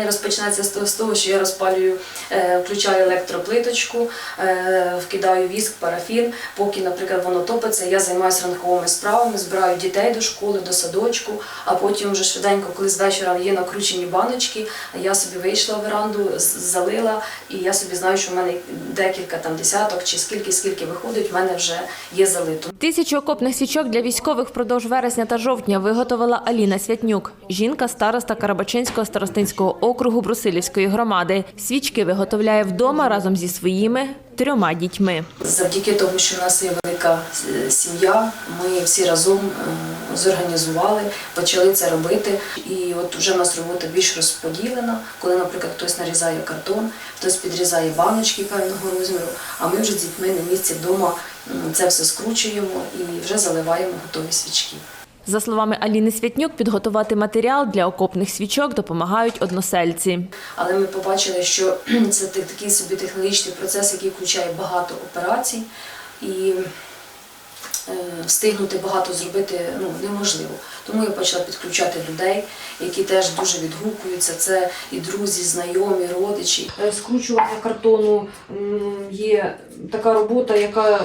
день розпочинається з того, що я розпалюю, е, включаю електроплиточку, е, вкидаю віск, парафін. Поки, наприклад, воно топиться, я займаюся ранковими справами, збираю дітей до школи, до садочку, а потім вже швиденько, коли з вечора є накручені баночки, я собі вийшла в веранду, залила, і я собі знаю, що в мене декілька там десяток чи скільки, скільки виходить, в мене вже є залито. Тисячу окопних свічок для військових впродовж вересня та жовтня виготовила Аліна Святнюк. Жінка староста Карабачинського старостинського округу Брусилівської громади. Свічки виготовляє вдома разом зі своїми трьома дітьми. Завдяки тому, що в нас є велика е, сім'я, ми всі разом е, зорганізували, почали це робити. І от вже в нас робота більш розподілена, коли, наприклад, хтось нарізає картон, хтось підрізає баночки певного розміру, а ми вже з дітьми на місці вдома це все скручуємо і вже заливаємо готові свічки. За словами Аліни Святнюк, підготувати матеріал для окопних свічок допомагають односельці. Але ми побачили, що це такий собі технологічний процес, який включає багато операцій, і е, встигнути багато зробити ну, неможливо. Тому я почала підключати людей, які теж дуже відгукуються. Це і друзі, знайомі, родичі. Е, скручування картону є така робота, яка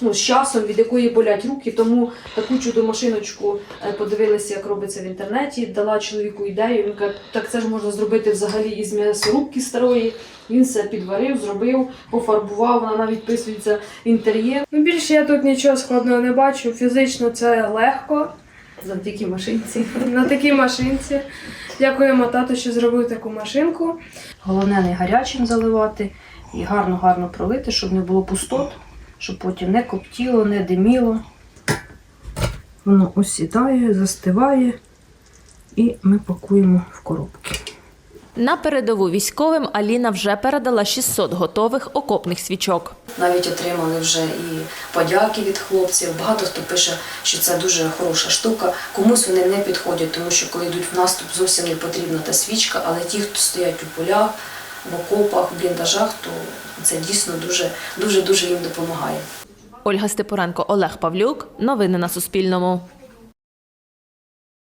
ну, з часом, від якої болять руки. Тому таку чудо-машиночку е, подивилися, як робиться в інтернеті, дала чоловіку ідею. Він каже, так це ж можна зробити взагалі із м'ясорубки старої. Він все підварив, зробив, пофарбував, вона навіть вписується в інтер'єр. Ну, більше я тут нічого складного не бачу. Фізично це легко Завдяки машинці. на такій машинці. Дякуємо тату, що зробив таку машинку. Головне не гарячим заливати і гарно-гарно пролити, щоб не було пустот, щоб потім не коптіло, не диміло. Воно осідає, застиває і ми пакуємо в коробки. На передову військовим Аліна вже передала 600 готових окопних свічок. Навіть отримали вже і подяки від хлопців. Багато хто пише, що це дуже хороша штука. Комусь вони не підходять, тому що коли йдуть в наступ, зовсім не потрібна та свічка. Але ті, хто стоять у полях, в окопах, в бліндажах, то це дійсно дуже дуже дуже їм допомагає. Ольга Степуренко, Олег Павлюк. Новини на Суспільному.